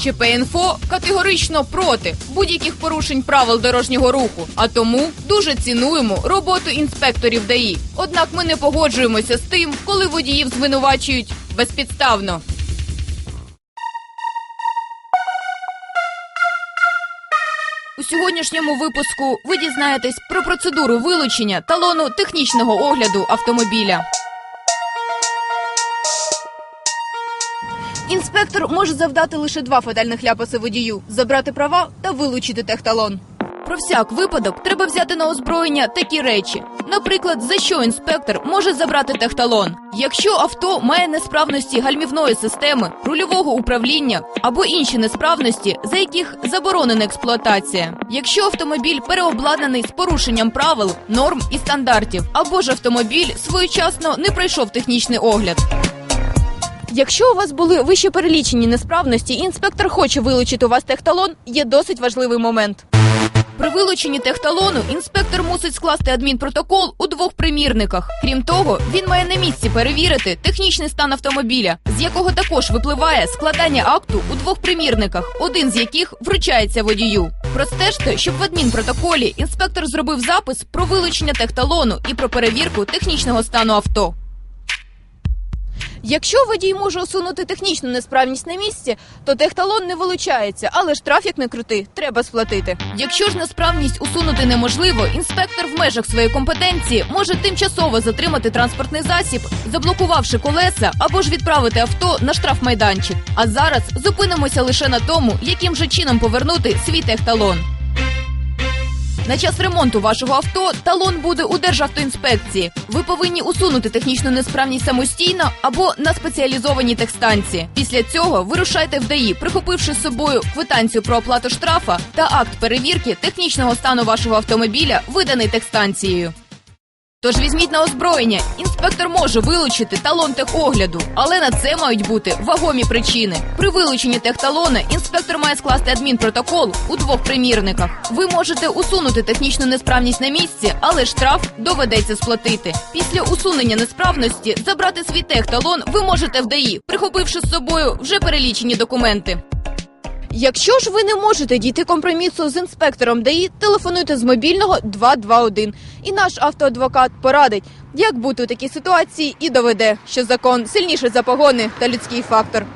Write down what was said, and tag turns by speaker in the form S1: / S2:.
S1: ЧП-інфо категорично проти будь-яких порушень правил дорожнього руху, а тому дуже цінуємо роботу інспекторів ДАІ. Однак ми не погоджуємося з тим, коли водіїв звинувачують безпідставно. У сьогоднішньому випуску ви дізнаєтесь про процедуру вилучення талону технічного огляду автомобіля. Інспектор може завдати лише два фатальних ляпаси водію: забрати права та вилучити техталон. Про всяк випадок треба взяти на озброєння такі речі. Наприклад, за що інспектор може забрати техталон, якщо авто має несправності гальмівної системи, рульового управління або інші несправності, за яких заборонена експлуатація, якщо автомобіль переобладнаний з порушенням правил, норм і стандартів, або ж автомобіль своєчасно не пройшов технічний огляд. Якщо у вас були вище перелічені несправності, і інспектор хоче вилучити у вас техталон, є досить важливий момент. При вилученні техталону інспектор мусить скласти адмінпротокол у двох примірниках. Крім того, він має на місці перевірити технічний стан автомобіля, з якого також випливає складання акту у двох примірниках, один з яких вручається водію. Простежте, щоб в адмінпротоколі інспектор зробив запис про вилучення техталону і про перевірку технічного стану авто. Якщо водій може усунути технічну несправність на місці, то техталон не вилучається, але штраф, як не крути, треба сплатити. Якщо ж несправність усунути неможливо, інспектор в межах своєї компетенції може тимчасово затримати транспортний засіб, заблокувавши колеса або ж відправити авто на штрафмайданчик. А зараз зупинимося лише на тому, яким же чином повернути свій техталон. На час ремонту вашого авто талон буде у Державтоінспекції. Ви повинні усунути технічну несправність самостійно або на спеціалізованій техстанції. Після цього вирушайте в ДАІ, прихопивши з собою квитанцію про оплату штрафа та акт перевірки технічного стану вашого автомобіля, виданий техстанцією. Тож візьміть на озброєння. Інспектор може вилучити талон техогляду, але на це мають бути вагомі причини. При вилученні техталона інспектор має скласти адмінпротокол у двох примірниках. Ви можете усунути технічну несправність на місці, але штраф доведеться сплатити. Після усунення несправності забрати свій техталон ви можете в ДАІ, прихопивши з собою вже перелічені документи. Якщо ж ви не можете дійти компромісу з інспектором ДАІ, телефонуйте з мобільного 221. І наш автоадвокат порадить, як бути у такій ситуації і доведе, що закон сильніший за погони та людський фактор.